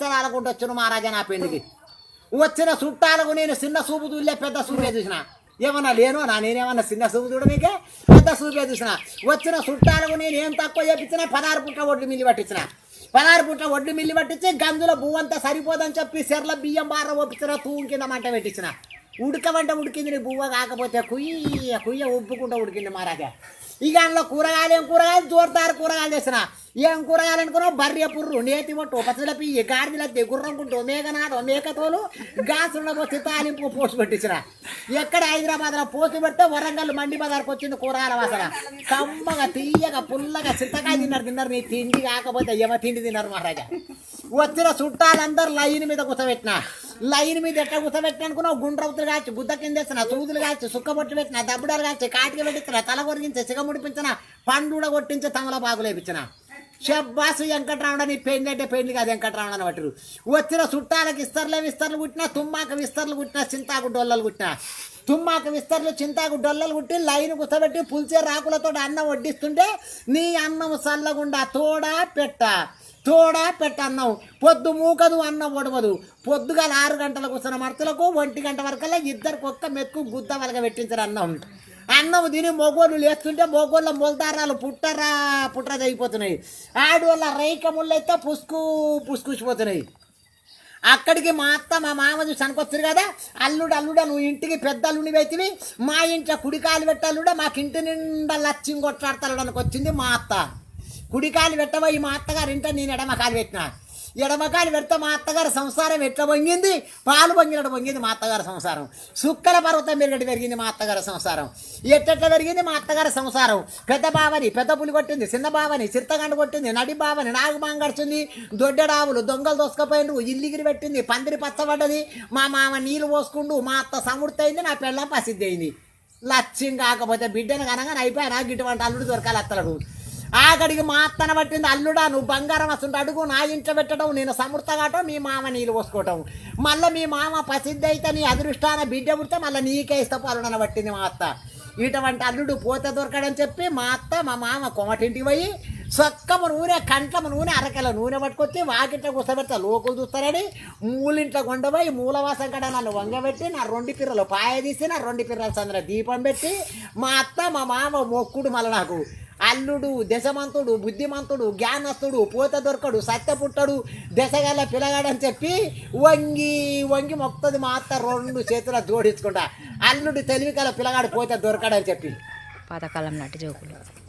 అనుకుంటూ వచ్చాను మహారాజా నా పెళ్ళికి వచ్చిన చుట్టాలకు నేను చిన్న చూపు చూడలే పెద్ద చూపే చూసిన. ఏమన్నా లేను నా నేనేమన్నా చిన్న చూపు చూడనీకే పెద్ద చూపే చూసిన. వచ్చిన చుట్టాలకు నేను ఏం తక్కువ చేపించిన పదహారు పుట్ల ఒడ్లు మిల్లి పట్టించిన. పదహారు పుట్ల ఒడ్లు మిల్లి పట్టించి గంజుల పువ్వు అంతా సరిపోదని చెప్పి సెర్ల బియ్యం బార ఒప్పించిన తూము కింద మంట పెట్టించిన. ఉడకమంట ఉడికింది నీ బువ్వ కాకపోతే కుయ్య కుయ్య ఉప్పుకుంటా ఉడికింది మహారాజా. ఇక అందులో కూరగాయలు ఏం కూరగాయలు? జోరుతారు కూరగాయలు చేసిన ఏం కూరగాయలు అనుకున్నావు బర్రె పుర్రు నేతి మొట్టు పచ్చల పియ్యి గాడిదల గుర్రంకుంటూ మేఘనాథం మేకతోలు గాసుల పోసి తాలింపు పోసి పెట్టించిన ఎక్కడ హైదరాబాద్లో పోసి పెడితే వరంగల్ మండి బజార్కి వచ్చింది కూరగాయల వాసన. కమ్మగా తీయగా పుల్లగా చింతకాయ తిన్నారు తిన్నారు నీ తిండి కాకపోతే ఏమో తిండి తిన్నారు మహారాజా. వచ్చిన చుట్టాలందరూ లైన్ మీద కూర్చోబెట్టిన. లైన్ మీద ఎట్లా కూర్చోబెట్టిన అనుకున్నావు? గుండ్రవుతులు కాచి గుద్ద కింద సూదులు కాచి సుక్కబొట్టు పెట్టిన దబ్బుడాలు కాచి కాటికి పెట్టించిన తల కొరిగించి సిగముడిపించిన పండుడ కొట్టించి తమల వేపించిన షబ్బాసు వెంకటరామణ నీ పెయింది అంటే పెయింది కాదు వెంకటరామణ అని పట్టరు వచ్చిన చుట్టాలకు ఇస్తర్లే విస్తర్లు కుట్టినా తుమ్మాక విస్తర్లు కుట్టినా చింతాకు డొల్లలు కుట్టినా. తుమ్మాక విస్తర్లు చింతాకు డొల్లలు కుట్టి లైన్ కూర్చోబెట్టి పులిచే రాకులతో అన్నం వడ్డిస్తుంటే నీ అన్నం చల్లగుండా తోడా పెట్ట తోడా పెట్ట అన్నం. పొద్దు మూకదు అన్నం ఒడవదు పొద్దుగాల ఆరు గంటలకు వస్తున్న మర్తులకు ఒంటి గంట వరకల్లా ఇద్దరికి ఒక్క మెక్కు గుద్ద వలగ పెట్టించారు అన్నం. అన్నం తిని మొగోళ్ళు లేస్తుంటే మొగోళ్ళ మొలదారాలు పుట్టరా పుట్టరా అయిపోతున్నాయి. ఆడవాళ్ళ రేఖముళ్ళు ముళ్ళైతే పుసుకు పుసుకుసిపోతున్నాయి అక్కడికి మా అత్త మా మామ చూసి అనుకొచ్చారు కదా అల్లుడు అల్లుడ నువ్వు ఇంటికి పెద్ద అల్లుని పెట్టివి మా ఇంట్లో కుడికాయలు పెట్టాలుడా మాకు ఇంటి నిండా లచ్చింగ్ కొట్లాడతాడు అనుకొచ్చింది మా అత్త. కుడికాలు పెట్టబోయి మా అత్తగారు ఇంట నేను ఎడమకాయలు పెట్టినా. ఎడమకాయలు పెడితే మా అత్తగారి సంసారం ఎట్లా పొంగింది? పాలు పొంగినట్టు పొంగింది మా అత్తగారి సంసారం. సుక్కల పర్వతం పెరిగట్టు పెరిగింది మా అత్తగారి సంసారం. ఎట్టెట్లా పెరిగింది మా అత్తగారి సంసారం? పెద్ద బావని పెద్ద పులి కొట్టింది చిన్న బావని చిత్తగండ కొట్టింది నడి బావని నాగమాంగ గడిచింది దొడ్డడావులు దొంగలు దొసకపోయినరు ఇల్లిగిరి పెట్టింది పందిరి పచ్చబడ్డది. మా మామ నీళ్ళు పోసుకుండు మా అత్త సమృద్ధి నా పెళ్ళం ప్రసిద్ధి అయింది లక్ష్యం కాకపోతే బిడ్డను కనగానే అయిపోయినా గిటువంటి అల్లుడు దొరకాలి అత్తలకు ఆఖడికి మా అత్తన పట్టింది అల్లుడా నువ్వు బంగారం వస్తుంటే అడుగు నా ఇంట్లో పెట్టడం నేను సమృద్ధగాటం మీ మామ నీళ్ళు పోసుకోవటం. మళ్ళీ మీ మామ ప్రసిద్ధి అయితే నీ అదృష్టాన బిడ్డ పుడితే మళ్ళీ నీకే ఇస్తా పట్టింది మా అత్త. ఇటువంటి అల్లుడు పోతే దొరకడని చెప్పి మా అత్త మా మామ కొమటింటికి పోయి సొక్కమ నూనె కంట్లమ నూనె అరకెల నూనె పట్టుకొచ్చి వాకిట్లో కూర్చోబెడతా లోకులు చూస్తారని మూలింట్లో కొండపోయి మూలవాసం కడ నన్ను వంగబెట్టి నా రెండు పిర్రలు పాయ తీసి నా రెండు పిర్రల సందర దీపం పెట్టి మా అత్త మా మామ మొక్కుడు మళ్ళీ నాకు. అల్లుడు దశమంతుడు బుద్ధిమంతుడు జ్ఞానస్తుడు పూత దొరకడు సత్య పుట్టడు దశగల పిలగాడని చెప్పి వంగి వంగి మొక్కుతుంది మా అత్త రెండు చేతుల జోడించుకుంటా. అల్లుడు తెలివికల పిలగాడు పోతే దొరకడని చెప్పి. పాతకాలం నాటి జోకులు.